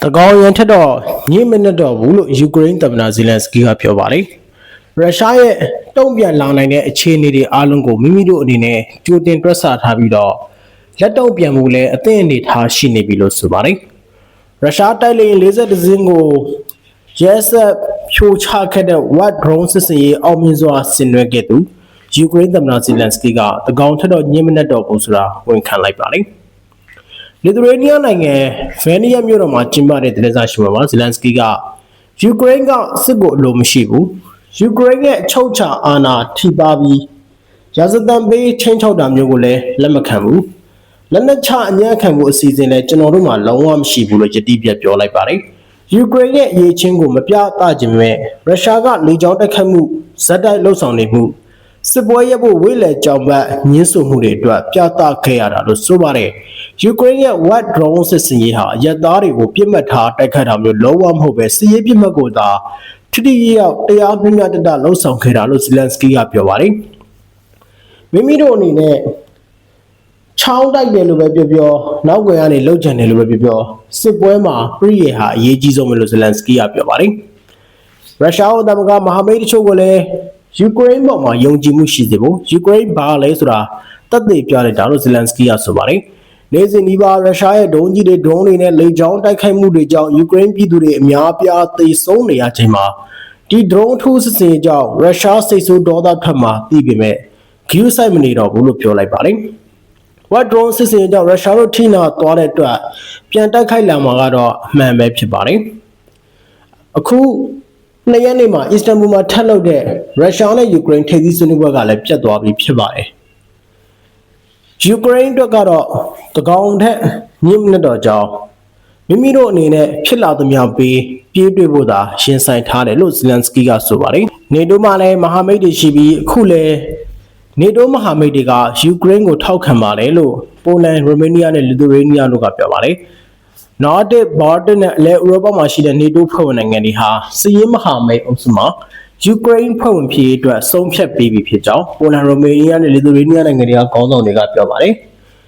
။တကောင်းရန်ထက်တော့ညင်မနဲ့တော့ဘူးလို့ယူကရိန်းသမ္မတဇီလန်စကီကပြောပါတယ်။ရုရှားရဲ့တုံ့ပြန်လာနိုင်တဲ့အခြေအနေတွေအားလုံးကိုမိမိတို့အနေနဲ့ကြိုတင်တွက်ဆထားပြီးတော့လက်တုံ့ပြန်မှုလည်းအသင့်အနေထားရှိနေပြီလို့ဆိုပါတယ်။ရုရှားတိုက်လေယာဉ်40စင်းကိုရဲဆက်ဖြိုချခဲ့တဲ့ What drone စစ်စင်ရေးအောင်မြင်စွာဆင်နွှဲခဲ့သူယူကရိန်းသမ္မတဇီလန်စကီကတကောင်ထက်တော့ညင်မနဲ့တော့ဘူးဆိုတာဝန်ခံလိုက်ပါတယ်။ လီသူရေးနီးယားနိုင်ငံဗန်နီးယားမြို့တော်မှာကျင်းပတဲ့သတင်းစာရှင်းလင်းပွဲမှာဇီလန်စကီကယူကရိန်းကစစ်ကိုအလိုမရှိဘူးယူကရိန်းရဲ့အချုပ်ချာအာဏာထိပါပြီးရာဇသံပေးချင်းချောက်တာမျိုးကိုလည်းလက်မခံဘူးလက်နက်ချအညံ့ခံမှုအစီအစဉ်လည်းကျွန်တော်တို့မှာလုံးဝမရှိဘူးလို့ယတိပြတ်ပြောလိုက်ပါတယ်ယူကရိန်းရဲ့အရေးချင်းကိုမပြသခြင်းပဲရုရှားကလေကြောင်းတိုက်ခတ်မှုဇက်တိုက်လှုပ်ဆောင်နေမှု စစ်ပွဲရပ်ဖို့ဝိလေကြောင်ဘတ်ညှင်းဆိုမှုတွေအတွက်ပြသခဲ့ရတာလို့ဆိုပါတယ်။ယူကရိန်းရဲ့ What drone စစ်စင်ရေးဟာအရက်သားတွေကိုပြစ်မှတ်ထားတိုက်ခတ်တာမျိုးလုံးဝမဟုတ်ပဲစစ်ရေးပြစ်မှတ်ကိုသာထိတိရောက်တရားမျှမျှတတလှုပ်ဆောင်ခဲ့တာလို့ဇီလန်စကီကပြောပါတယ်။မိမိတို့အနေနဲ့ချောင်းတိုက်တယ်လို့ပဲပြောပြောနောက်ွယ်ကနေလှုပ်ကြံတယ်လို့ပဲပြောပြောစစ်ပွဲမှာပြည့်ရဟာအရေးကြီးဆုံးပဲလို့ဇီလန်စကီကပြောပါတယ်။ရုရှားဟောသမကမဟာမိတ်တချို့ကလည်း ယူကရိန်းပေါ်မှာယုံကြည်မှုရှိစေဖို့ယူကရိန်းဘာလဲဆိုတာတတ်သိပြလိုက်တာလို့ဇီလန်စကီကဆိုပါတယ်။နေစဉ်ဒီပါရုရှားရဲ့ဒုံးကြီးတွေဒရုန်းတွေနဲ့လေကြောင်းတိုက်ခိုက်မှုတွေကြောင့်ယူကရိန်းပြည်သူတွေအများအပြားသေဆုံးနေရချိန်မှာဒီဒရုန်းထိုးစစ်ဆင်ရေးကြောင့်ရုရှားစိတ်ဆိုးဒေါသထွက်မှာသိပေမဲ့ဂယူဆိုင်မနေတော့ဘူးလို့ပြောလိုက်ပါတယ်။ What drone စစ်စင်ရေးကြောင့်ရုရှားတို့ထိနာသွားတဲ့အတွက်ပြန်တိုက်ခိုက်လာမှာကတော့အမှန်ပဲဖြစ်ပါတယ်။အခု နှစ်ရက်နေ့မှာအစ္စတန်ဘူလ်မှာထပ်လုပ်တဲ့ရုရှားနဲ့ယူကရိန်းထိပ်သီးဆွေးနွေးပွဲကလည်းပြတ်သွားပြီဖြစ်ပါတယ်။ယူကရိန်းအတွက်ကတော့တကောင်ထက်ညစ်မနစ်တော့ကြောင်းမိမိတို့အနေနဲ့ဖြစ်လာသမျှပေးပြေးတွေ့ဖို့သာရှင်းဆိုင်ထားတယ်လို့ဇီလန်စကီကဆိုပါတယ်။နေတိုးမှလည်းမဟာမိတ်တွေရှိပြီးအခုလည်းနေတိုးမဟာမိတ်တွေကယူကရိန်းကိုထောက်ခံပါတယ်လို့ပိုလန်၊ရိုမေးနီးယားနဲ့လီသူရေးနီးယားတို့ကပြောပါတယ်။ Nordic Baltic နဲ့အလဲဥရောပမှာရှိတဲ့ NATO ဖွဲ့ဝင်နိုင်ငံတွေဟာစီးရင်မဟာမိတ်အုပ်စုမှာယူကရိန်းဖွဲ့ဝင်ဖြစ်ရေးအတွက်ဆုံးဖြတ်ပေးပြီးဖြစ်ကြောင်းပိုလန်ရိုမေးနီးယားနဲ့လီသူရေးနီးယားနိုင်ငံတွေကခေါင်းဆောင်တွေကပြောပါတယ်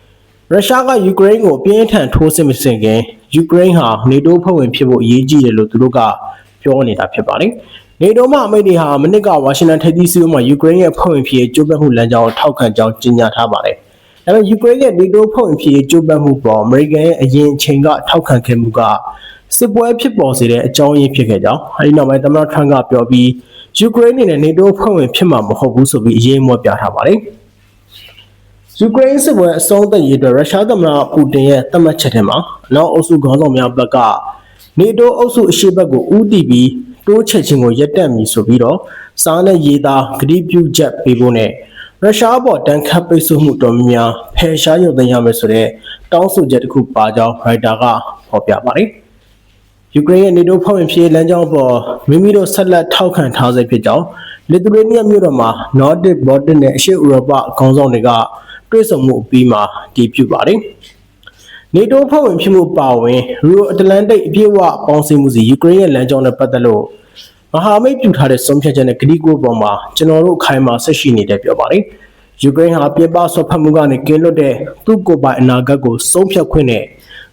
။ရုရှားကယူကရိန်းကိုအပြင်းထန်ထိုးစစ်မဆင်ခင်ယူကရိန်းဟာ NATO ဖွဲ့ဝင်ဖြစ်ဖို့အရေးကြီးတယ်လို့သူတို့ကပြောနေတာဖြစ်ပါတယ်။ NATO မှအမိတ်တွေဟာမနစ်ကဝါရှင်တန်ထိပ်သီးစည်းဝေးမှာယူကရိန်းရဲ့ဖွဲ့ဝင်ဖြစ်ရေးကြိုးပမ်းမှုလမ်းကြောင်းကိုထောက်ခံကြောင်းကြေညာထားပါတယ်။ ဒါပေမဲ့ယူကရိန်းရဲ့ NATO ဖွဲ့ဝင်ဖြစ်ရေးကြိုးပမ်းမှုပေါ်အမေရိကန်ရဲ့အရင်အချိန်ကထောက်ခံခဲ့မှုကစစ်ပွဲဖြစ်ပေါ်စေတဲ့အကြောင်းရင်းဖြစ်ခဲ့ကြောင်းအဲဒီနောက်ပိုင်းသမ္မတထရန့်ကပြောပြီးယူကရိန်းအနေနဲ့ NATO ဖွဲ့ဝင်ဖြစ်မှာမဟုတ်ဘူးဆိုပြီးအရေးအမွှပြထားပါတယ်။ယူကရိန်းစစ်ပွဲအဆုံးသတ်ရေးအတွက်ရုရှားသမ္မတပူတင်ရဲ့သတ်မှတ်ချက်ထဲမှာအနောက်အုပ်စုခေါင်းဆောင်များဘက်ကနေတိုးအုပ်စုအရှိတ်ဘက်ကိုဦးတည်ပြီးတိုးချက်ခြင်းကိုရပ်တန့်မည်ဆိုပြီးတော့စားနဲ့ရေးသားဂတိပြုချက်ပေးဖို့နဲ့ ရုရှားပေါ်တန်ခတ်ပိတ်ဆို့မှုတော်များများဖယ်ရှားရုပ်သိမ်းရမယ်ဆိုတဲ့တောင်းဆိုချက်တစ်ခုပါကြောင်းရိုက်တာကဖော်ပြပါတယ်။ယူကရိန်းရဲ့နေတိုးဖောက်ဝင်ဖြစ်လမ်းကြောင်းပေါ်မိမိတို့ဆက်လက်ထောက်ခံထားဆဲဖြစ်ကြောင်းလစ်သူရေးနီးယားမြို့တော်မှာ Nordic Baltic နဲ့အရှေ့ဥရောပခေါင်းဆောင်တွေကတွေ့ဆုံမှုအပြီးမှာတည်ပြုပါတယ်။နေတိုးဖွဲ့ဝင်ဖြစ်မှုပါဝင်ရူအတလန်တိတ်အပြည့်အဝပေါင်းစည်းမှုစီယူကရိန်းရဲ့လမ်းကြောင်းနဲ့ပတ်သက်လို့ မဟာမိတ်ပြုထားတဲ့ဆုံးဖြတ်ချက်နဲ့ဂတိကိုပေါ်မှာကျွန်တော်တို့အခိုင်အမာဆက်ရှိနေတယ်ပြောပါတယ်။ယူကရိန်းဟာပြပဆော့ဖတ်မှုကနေကင်းလွတ်တဲ့သူ့ကိုယ်ပိုင်အနာဂတ်ကိုဆုံးဖြတ်ခွင့်နဲ့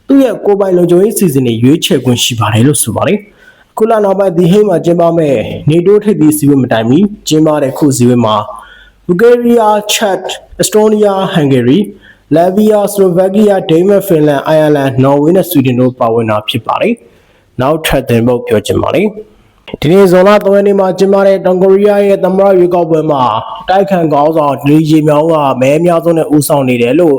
သူ့ရဲ့ကိုယ်ပိုင်လုံခြုံရေးစီစဉ်တွေရွေးချယ်ခွင့်ရှိပါတယ်လို့ဆိုပါတယ်။ခုလနောက်ပိုင်းဒီဟိမ်းမှာကျင်းပမဲ့နေတိုးထိပ်သီးစည်းဝေးမတိုင်မီကျင်းပတဲ့ခုစည်းဝေးမှာဘူဂေးရီးယား၊ချက်၊အက်စတိုးနီးယား၊ဟန်ဂေရီလဗီယာစလိုဗက်ကီးယားဒိန်းမတ်ဖင်လန်အိုင်ယာလန်နော်ဝေးနဲ့ဆွီဒင်တို့ပါဝင်တာဖြစ်ပါတယ်။နောက်ထပ်တင်ဖို့ပြောချင်ပါတယ်။ ဒီနေ့ဇွန်လ3ရက်နေ့မှာကျင်းပတဲ့တောင်ကိုရီးယားရဲ့သမ္မတရွေးကောက်ပွဲမှာတိုက်ခိုက်ကောင်းဆောင်ဒီဂျီမြောင်းကမဲအများဆုံးနဲ့ဦးဆောင်နေတယ်လို့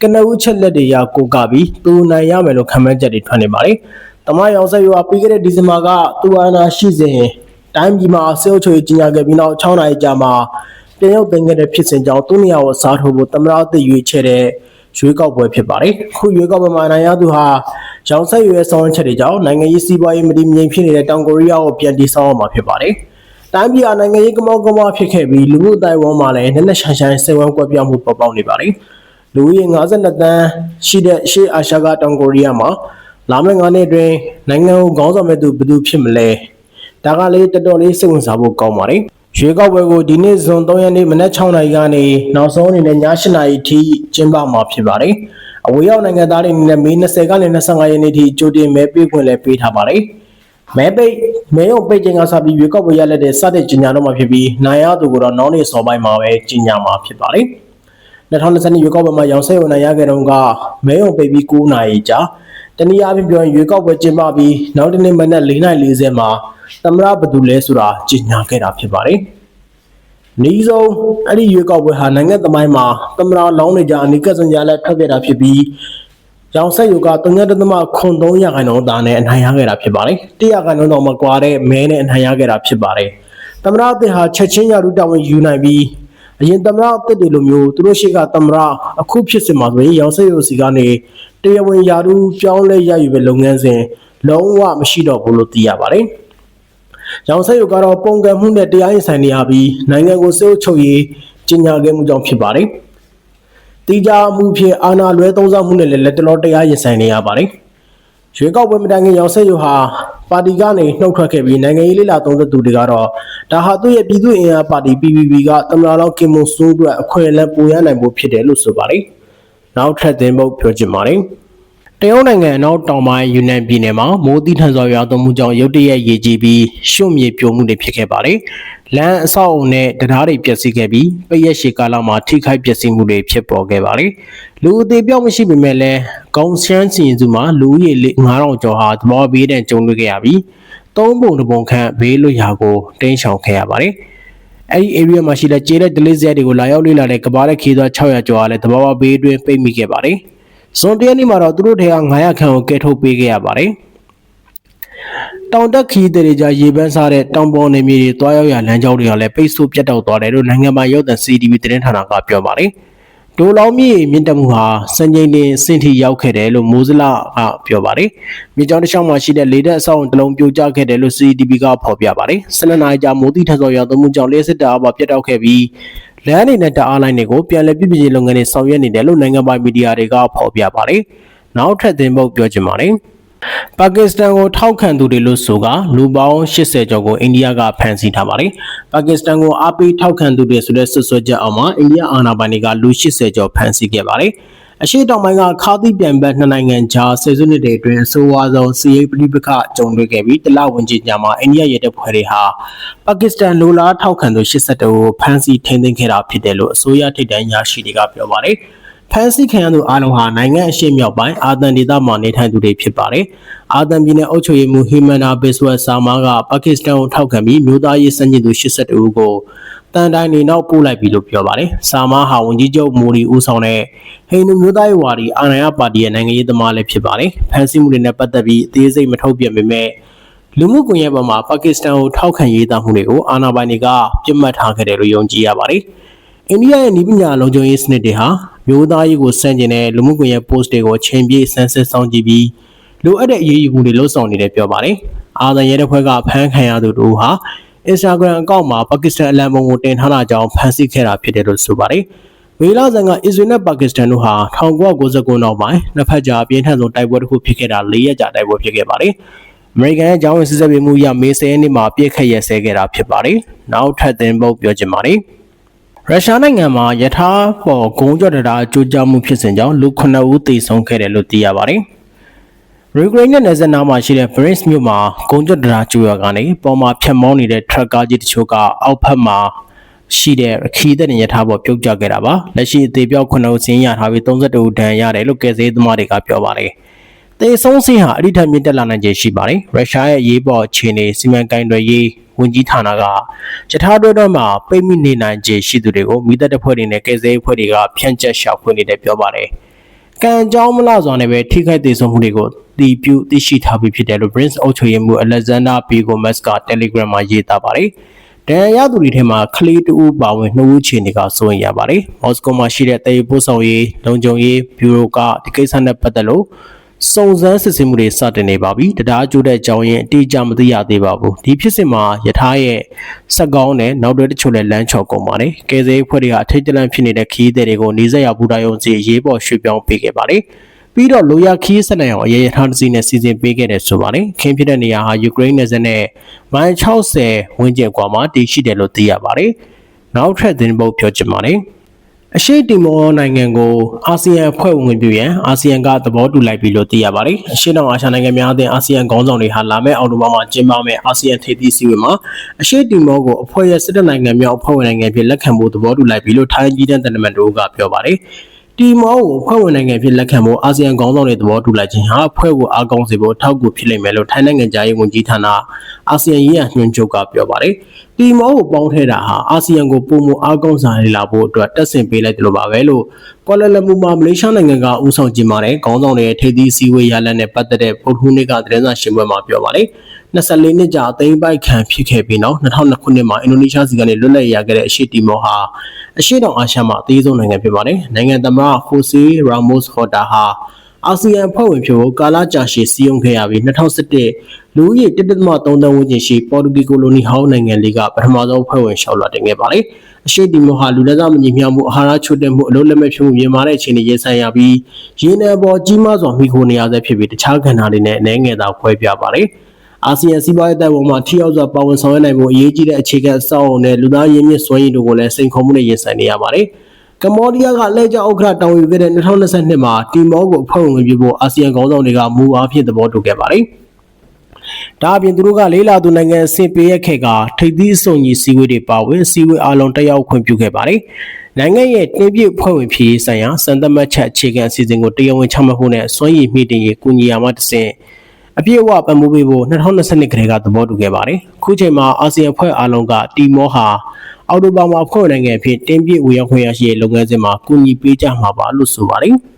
ကနဦးချက်လက်တွေရကိုကပြီးသူနိုင်ရမယ်လို့ခန့်မှန်းချက်တွေထွက်နေပါတယ်။သမ္မတရောင်ဆက်ရွာပြီးခဲ့တဲ့ဒီဇင်ဘာကသူအာဏာရှိစဉ်တိုင်းပြည်မှာစေအုပ်ချုပ်ရေးကြီးညာခဲ့ပြီးနောက်6နိုင်ကြာမှာပြန်ရောက်တင်ခဲ့တဲ့ဖြစ်စဉ်ကြောင့်သူ့နေရာကိုစားထိုးဖို့သမ္မတအသစ်ရွေးချယ်တဲ့ရွေးကောက်ပွဲဖြစ်ပါတယ်။ခုရွေးကောက်ပွဲမှာနိုင်ရသူဟာ ရောင်ဆက်ရွေးဆောင်ချက်တွေကြောင့်နိုင်ငံရေးစီးပွားရေးမတည်မငြိမ်ဖြစ်နေတဲ့တောင်ကိုရီးယားကိုပြန်တည်ဆောက်အောင်မှာဖြစ်ပါတယ်။တိုင်းပြည်ဟာနိုင်ငံရေးကမောက်ကမောဖြစ်ခဲ့ပြီးလူမှုအတိုင်းအဝန်းမှာလည်းနက်နက်ရှိုင်းရှိုင်းစိတ်ဝမ်းကွက်ပြောင်းမှုပေါ်ပေါက်နေပါတယ်။လူဦးရေ52တန်းရှိတဲ့ရှေ့အာရှကတောင်ကိုရီးယားမှာလာမယ့်9နှစ်အတွင်းနိုင်ငံကိုခေါင်းဆောင်မဲ့သူဘယ်သူဖြစ်မလဲ။ဒါကလေးတော်တော်လေးစိတ်ဝင်စားဖို့ကောင်းပါတယ်။ရွေးကောက်ပွဲကိုဒီနေ့ဇွန်3ရက်နေ့မနက်6နာရီကနေနောက်ဆုံးအနေနဲ့ည7နာရီထိကျင်းပမှာဖြစ်ပါတယ် အဝေးရောက်နိုင်ငံသားတွေအနေနဲ့မေ20ကနေ25ရက်နေ့ထိကြိုတင်မဲပေးခွင့်လည်းပေးထားပါတယ်မဲပိတ်မဲရုံပိတ်ခြင်းကစပြီးရွေးကောက်ပွဲရလက်တဲ့စတဲ့ကြီးညာတော့မှာဖြစ်ပြီးနိုင်ရသူကတော့နောက်နေ့စောပိုင်းမှာပဲကြီးညာမှာဖြစ်ပါတယ်2020ရွေးကောက်ပွဲမှာရောင်ဆက်ရုံနိုင်ရခဲ့တော့ကမဲရုံပိတ်ပြီး9နာရီကြာတနည်းအားဖြင့်ပြောရင်ရွေးကောက်ပွဲကျင်းပပြီးနောက်တစ်နေ့မနက်4:40မှာသမရဘသူလဲဆိုတာကြီးညာခဲ့တာဖြစ်ပါတယ် နီးဆုံးအဲ့ဒီရွေးကောက်ပွဲဟာနိုင်ငံသမိုင်းမှာသမရလောင်းနေကြအနိကစံရလက်ထွက်ခဲ့တာဖြစ်ပြီးရောင်ဆက်ယူက3.3ရာခိုင်နှုန်းသားနဲ့အနိုင်ရခဲ့တာဖြစ်ပါတယ်။100ရာခိုင်နှုန်းတော့မကွာတဲ့မဲနဲ့အနိုင်ရခဲ့တာဖြစ်ပါတယ်။သမရအသစ်ဟာချက်ချင်းရူတာဝန်ယူနိုင်ပြီးအရင်သမရအသစ်တွေလိုမျိုးသူတို့ရှိကသမရအခုဖြစ်စင်မှာဆိုရင်ရောင်ဆက်ယူစီကနေတရားဝင်ယာတူပြောင်းလဲရယူပဲလုပ်ငန်းစဉ်လုံးဝမရှိတော့ဘူးလို့သိရပါတယ်။ ရောင်ဆက်ယူကတော့ပုံကံမှုနဲ့တရားရင်ဆိုင်နေရပြီးနိုင်ငံကိုစိတ်အုပ်ချုပ်ရေးကြီးညာခဲ့မှုကြောင့်ဖြစ်ပါတယ်။တီးကြမှုဖြင့်အာဏာလွဲသုံးစားမှုနဲ့လည်းလက်တလောတရားရင်ဆိုင်နေရပါတယ်။ရွေးကောက်ပွဲမတိုင်ခင်ရောင်ဆက်ယူဟာပါတီကနေနှုတ်ထွက်ခဲ့ပြီးနိုင်ငံရေးလိလာသုံးသပ်သူတွေကတော့ဒါဟာသူ့ရဲ့ပြည်သူ့အင်အားပါတီ PPP ကသမ္မတလောင်းကင်မွန်ဆိုးအတွက်အခွင့်အလမ်းပိုရနိုင်ဖို့ဖြစ်တယ်လို့ဆိုပါတယ်။နောက်ထပ်သင်ပုတ်ပြောချင်ပါတယ်။ တရုတ်နိုင်ငံအနောက်တောင်ပိုင်းယူနန်ပြည်နယ်မှာမိုးသီးထန်စွာရွာသွန်းမှုကြောင့်ရုတ်တရက်ရေကြီးပြီးရွှံ့မြေပြိုမှုတွေဖြစ်ခဲ့ပါတယ်။လမ်းအဆောက်အုံနဲ့တရားတွေပျက်စီးခဲ့ပြီးပိတ်ရက်ရှည်ကာလမှာထိခိုက်ပျက်စီးမှုတွေဖြစ်ပေါ်ခဲ့ပါတယ်။လူအသေးပြောက်မရှိပေမဲ့လည်းကောင်းရှမ်းစီရင်စုမှာလူဦးရေ9000ကျော်ဟာသဘောဘေးတဲ့ကြုံတွေ့ခဲ့ရပြီးသုံးပုံတစ်ပုံခန့်ဘေးလွတ်ရာကိုတင်းရှောင်ခဲ့ရပါတယ်။အဲ့ဒီ area မှာရှိတဲ့ကျေးလက်ဒလေးစရက်တွေကိုလာရောက်လေ့လာတဲ့ကဘာတဲ့ခီးသွွား600ကျော်အားလည်းသဘာဝဘေးအတွင်းပိတ်မိခဲ့ပါတယ်။ ဇွန်တရက်နေ့မှာတော့သူတို့ထဲက900ခန့်ကိုကဲထုတ်ပေးခဲ့ရပါတယ်။တောင်တက်ခီးတွေကြရေပန်းစားတဲ့တောင်ပေါ်နေမြေတွေတွားရောက်ရလမ်းကြောင်းတွေကလည်းပိတ်ဆို့ပြတ်တောက်သွားတယ်လို့နိုင်ငံပိုင်ရုပ်သံ CTV သတင်းဌာနကပြောပါတယ်။ဒိုလောင်မြေမြင့်တက်မှုဟာစံချိန်တင်စင်ထိရောက်ခဲ့တယ်လို့မိုးစလကပြောပါတယ်။မြေကြောင်းတစ်ချောင်းမှာရှိတဲ့လေတပ်အဆောက်အုံတစ်လုံးပြိုကျခဲ့တယ်လို့ CTV ကဖော်ပြပါတယ်။12နာရီကြာမိုးတိထဆော်ရောက်မှုကြောင့်လေစစ်တာအပေါ်ပြတ်တောက်ခဲ့ပြီး လမ်းအနေနဲ့တအားလိုင်းတွေကိုပြန်လည်ပြပြချင်းလုပ်ငန်းတွေဆောင်ရွက်နေတယ်လို့နိုင်ငံပိုင်မီဒီယာတွေကဖော်ပြပါတယ်။နောက်ထပ်သင်ပုတ်ပြောချင်ပါတယ်။ပါကစ္စတန်ကိုထောက်ခံသူတွေလို့ဆိုကလူပေါင်း80ကျော်ကိုအိန္ဒိယကဖမ်းဆီးထားပါတယ်။ပါကစ္စတန်ကိုအားပေးထောက်ခံသူတွေဆိုတဲ့ဆွဆွချက်အောင်မှာအိန္ဒိယအာဏာပိုင်တွေကလူ80ကျော်ဖမ်းဆီးခဲ့ပါတယ်။ အရှိတောင်ပိုင်းကခါသီးပြန်ဘက်နှစ်နိုင်ငံကြားဆယ်စုနှစ်တွေအတွင်းအဆိုးဝါးဆုံးစီးရေးပြိပခကြုံတွေ့ခဲ့ပြီးတလဝင်ကြီးညာမှာအိန္ဒိယရဲတပ်ဖွဲ့တွေဟာပါကစ္စတန်လိုလားထောက်ခံသူ82ကိုဖမ်းဆီးထိန်းသိမ်းခဲ့တာဖြစ်တယ်လို့အစိုးရထိပ်တန်းရရှိတွေကပြောပါတယ်။ဖမ်းဆီးခံရသူအလုံးဟာနိုင်ငံအရှေ့မြောက်ပိုင်းအာသန်ဒေသမှာနေထိုင်သူတွေဖြစ်ပါတယ်။အာသန်ပြည်နယ်အုပ်ချုပ်ရေးမှူးဟီမန်နာဘစ်ဝက်ဆာမာကပါကစ္စတန်ကိုထောက်ခံပြီးမြို့သားရေးစံကျင်သူ82ဦးကို တန်တိုင်းနေနောက်ပို့လိုက်ပြီလို့ပြောပါတယ်။ဆာမာဟာဝန်ကြီးချုပ်မိုဒီဦးဆောင်တဲ့ဟိန္ဒူမျိုးသားရေးဝါဒီအာဏာရပါတီရဲ့နိုင်ငံရေးသမားလည်းဖြစ်ပါတယ်။ဖန်ဆီးမှုတွေနဲ့ပတ်သက်ပြီးအသေးစိတ်မထုတ်ပြန်ပေမဲ့လူမှုကွန်ရက်ပေါ်မှာပါကစ္စတန်ကိုထောက်ခံရေးသားမှုတွေကိုအာဏာပိုင်တွေကပြစ်မှတ်ထားခဲ့တယ်လို့ယုံကြည်ရပါတယ်။အိန္ဒိယရဲ့နီးပညာလုံခြုံရေးစနစ်တွေဟာမျိုးသားရေးကိုစန့်ကျင်တဲ့လူမှုကွန်ရက် post တွေကိုချိန်ပြည့်ဆန်းစစ်ဆောင်ကြည့်ပြီးလိုအပ်တဲ့အရေးယူမှုတွေလှုပ်ဆောင်နေတယ်ပြောပါတယ်။အာဇန်ရဲတပ်ဖွဲ့ကဖမ်းခံရသူတို့ဟာ Instagram အကောင့်မှာပါကစ္စတန်အလံပုံကိုတင်ထားတာကြောင့်ဖမ်းဆီးခဲ့တာဖြစ်တယ်လို့ဆိုပါတယ်။မေလာဇန်ကအစ္စရေးနဲ့ပါကစ္စတန်တို့ဟာ1999နောက်ပိုင်းနှစ်ဖက်ကြားအပြင်းထန်ဆုံးတိုက်ပွဲတစ်ခုဖြစ်ခဲ့တာ၄ရက်ကြာတိုက်ပွဲဖြစ်ခဲ့ပါတယ်။အမေရိကန်ရဲ့ကြောင်းဝင်စစ်ဆေးပေးမှုရမေ10ရက်နေ့မှာပြစ်ခတ်ရစဲခဲ့တာဖြစ်ပါတယ်။နောက်ထပ်သင်ပုတ်ပြောချင်ပါတယ်။ရုရှားနိုင်ငံမှာယထာပေါ်ဂုံးကြော်တရားအကျိုးကျမှုဖြစ်စဉ်ကြောင့်လူ9ဦးသေဆုံးခဲ့တယ်လို့သိရပါတယ်။ ရီဂရိတ်နဲ့နယ်စပ်နားမှာရှိတဲ့ Prince မြို့မှာဂုံကျွတ်ဒရာကျူရကနေပေါ်မှာဖြတ်မောင်းနေတဲ့ထရက်ကားကြီးတချို့ကအောက်ဖက်မှာရှိတဲ့ခီးတဲ့ရထားပေါ်ပြုတ်ကျခဲ့တာပါလက်ရှိအသေးပြောက်9ဦးစင်းရထားပြီး32ဦးဒဏ်ရတယ်လို့ကယ်ဆယ်သမားတွေကပြောပါတယ်တေဆုံးစင်းဟာအဋ္ဌမြင့်တက်လာနိုင်ခြေရှိပါတယ်ရုရှားရဲ့ရေးပေါ်အခြေအနေစီမံကိန်းတွေရေးဝန်ကြီးဌာနကယထာတွဲတော့မှာပိတ်မိနေနိုင်ခြေရှိသူတွေကိုမိသက်တပ်ဖွဲ့တွေနဲ့ကယ်ဆယ်ရေးဖွဲ့တွေကဖြန့်ကျက်ရှာဖွေနေတယ်ပြောပါတယ် ကံကြောင်းမလားစွာနဲ့ပဲထိခိုက်သေးဆုံးမှုတွေကိုတီးပြုသိရှိထားပြီးဖြစ်တယ်လို့ Prince အုပ်ချုပ်ရေးမှူး Alexander P. Gomez က Telegram မှာရေးသားပါတယ်။ဒဏ်ရာရသူတွေထဲမှာကလေးတူပါဝင်နှုတ်ဦးချေနေကစိုးရင်ရပါတယ်။မော်စကိုမှာရှိတဲ့တေပို့ဆောင်ရေးလုံခြုံရေးဘျူရိုကဒီကိစ္စနဲ့ပတ်သက်လို့ စုံစမ်းစစ်ဆေးမှုတွေစတင်နေပါပြီ။တရားကျိုးတဲ့အကြောင်းရင်းအတိအကျမသိရသေးပါဘူး။ဒီဖြစ်စဉ်မှာယထာရဲ့စက်ကောင်းနဲ့နောက်တွဲတချို့လည်းလမ်းချော်ကုန်ပါတယ်။ကယ်ဆယ်ရေးဖွဲ့တွေကအထိတ်တလန့်ဖြစ်နေတဲ့ခီးသည်တွေကိုနေဆက်ရဘူတာယုံစီရေးပေါ်ရွှေ့ပြောင်းပေးခဲ့ပါတယ်။ပြီးတော့လိုယာခီးဆက်နိုင်အောင်အရေးရထားတစ်စီးနဲ့စီစဉ်ပေးခဲ့တယ်ဆိုပါတယ်ခင်းဖြစ်တဲ့နေရာဟာယူကရိန်းနယ်စပ်နဲ့မိုင်60ဝန်းကျင်ကွာမှာတည်ရှိတယ်လို့သိရပါတယ်နောက်ထပ်သတင်းပုတ်ပြောချင်ပါတယ် အရှိတီမောနိုင်ငံကိုအာဆီယံအဖွဲ့ဝင်ပြုရန်အာဆီယံကသဘောတူလိုက်ပြီလို့သိရပါတယ်။အရှိတောင်အာရှနိုင်ငံများအသင်းအာဆီယံခေါင်းဆောင်တွေဟာလာမယ့်အောက်တိုဘာမှာကျင်းပမယ့်အာဆီယံထိပ်သီးစည်းဝေးမှာအရှိတီမောကိုအဖွဲ့ရဲ့စစ်တပ်နိုင်ငံမြောက်အဖွဲ့ဝင်နိုင်ငံဖြစ်လက်ခံဖို့သဘောတူလိုက်ပြီလို့ထိုင်းကြီးတန်းတန်တမန်တို့ကပြောပါတယ်။ တီမောကိုအဖွဲ့ဝင်နိုင်ငံဖြစ်လက်ခံဖို့အာဆီယံခေါင်းဆောင်တွေသဘောတူလိုက်ခြင်းဟာအဖွဲ့ကိုအားကောင်းစေဖို့ထောက်ကူဖြစ်လိမ့်မယ်လို့ထိုင်းနိုင်ငံသားရေးဝန်ကြီးဌာနအာဆီယံရေးရာညွှန်ချုပ်ကပြောပါတယ်။တီမောကိုပေါင်းထည့်တာဟာအာဆီယံကိုပုံမအားကောင်းစားရလာဖို့အတွက်တက်ဆင်ပေးလိုက်တယ်လို့ပါပဲလို့ကွာလာလမ်ပူမှာမလေးရှားနိုင်ငံကဦးဆောင်ကျင်းပတဲ့ခေါင်းဆောင်တွေရဲ့ထိပ်သီးစည်းဝေးရလဒ်နဲ့ပတ်သက်တဲ့ပုဒ်ထူးနေ့ကသတင်းစာရှင်းပွဲမှာပြောပါတယ်။ 24နှစ်ကြာအသိမ်းပိုက်ခံဖြစ်ခဲ့ပြီးနောက်2002ခုနှစ်မှာအင်ဒိုနီးရှားစီကနေလွတ်လပ်ရခဲ့တဲ့အရှိတီမောဟာအရှိတောင်အာရှမှာအသေးဆုံးနိုင်ငံဖြစ်ပါတယ်။နိုင်ငံသမ္မတဟိုစီရာမို့စ်ဟော်တာဟာအာဆီယံအဖွဲ့ဝင်ဖြစ်ဖို့ကာလာကြာရှည်စည်းရုံးခဲ့ရပြီး2017လူဦးရေ1.3သန်းဝန်းကျင်ရှိပေါ်တူဂီကိုလိုနီဟောင်းနိုင်ငံလေးကပထမဆုံးအဖွဲ့ဝင်လျှောက်လာတင်ခဲ့ပါတယ်။အရှိတီမောဟာလူလက်စားမညီမျှမှုအာဟာရချို့တဲ့မှုအလုံးလက်မဲ့ဖြစ်မှုမြင်မာတဲ့အခြေအနေရင်ဆိုင်ရပြီးရင်းနယ်ပေါ်ကြီးမားစွာမိခိုနေရဆဲဖြစ်ပြီးတခြားကဏ္ဍတွေနဲ့အနေငယ်သာခွဲပြပါတယ်။ အာဆီယံစီးပွားရေးတိုက်ပေါ်မှာထိရောက်စွာပါဝင်ဆောင်ရွက်နိုင်မှုအရေးကြီးတဲ့အခြေခံအဆောက်အအုံနဲ့လူသားရင်းမြစ်စွမ်းရည်တို့ကိုလည်းစိန်ခေါ်မှုနဲ့ရင်ဆိုင်နေရပါတယ်။ကမ္ဘောဒီးယားကလက်ကျဥက္ကဋ္ဌတောင်းယူခဲ့တဲ့2022မှာတီမောကိုအဖွဲ့ဝင်ပြုဖို့အာဆီယံခေါင်းဆောင်တွေကမူအားဖြင့်သဘောတူခဲ့ပါတယ်။ဒါအပြင်သူတို့ကလေးလာသူနိုင်ငံအဆင့်ပေးရခဲ့ကထိပ်သီးအစုံကြီးစီဝေးတွေပါဝင်စီဝေးအလုံးတက်ရောက်ခွင့်ပြုခဲ့ပါတယ်။နိုင်ငံရဲ့တင်းပြည့်ဖွဲ့ဝင်ဖြစ်ရေးဆိုင်ရာစံသတ်မှတ်ချက်အခြေခံအစီအစဉ်ကိုတရားဝင်ချမှတ်ဖို့နဲ့စွမ်းရည်မြင့်တင်ရေးကူညီရမှတစ်ဆင့် အပြည့်အဝပံ့ပိုးပေးဖို့2022ခရဲကသဘောတူခဲ့ပါတယ်။ခုချိန်မှာအာဆီယံဖွဲ့အားလုံးကတီမောဟာအော်တိုဘာမှာဖွဲ့ဝင်နိုင်ငံအဖြစ်တင်းပြည့်ဝင်ရောက်ခွင့်ရရှိတဲ့လုပ်ငန်းစဉ်မှာကူညီပေးကြမှာပါလို့ဆိုပါတယ်။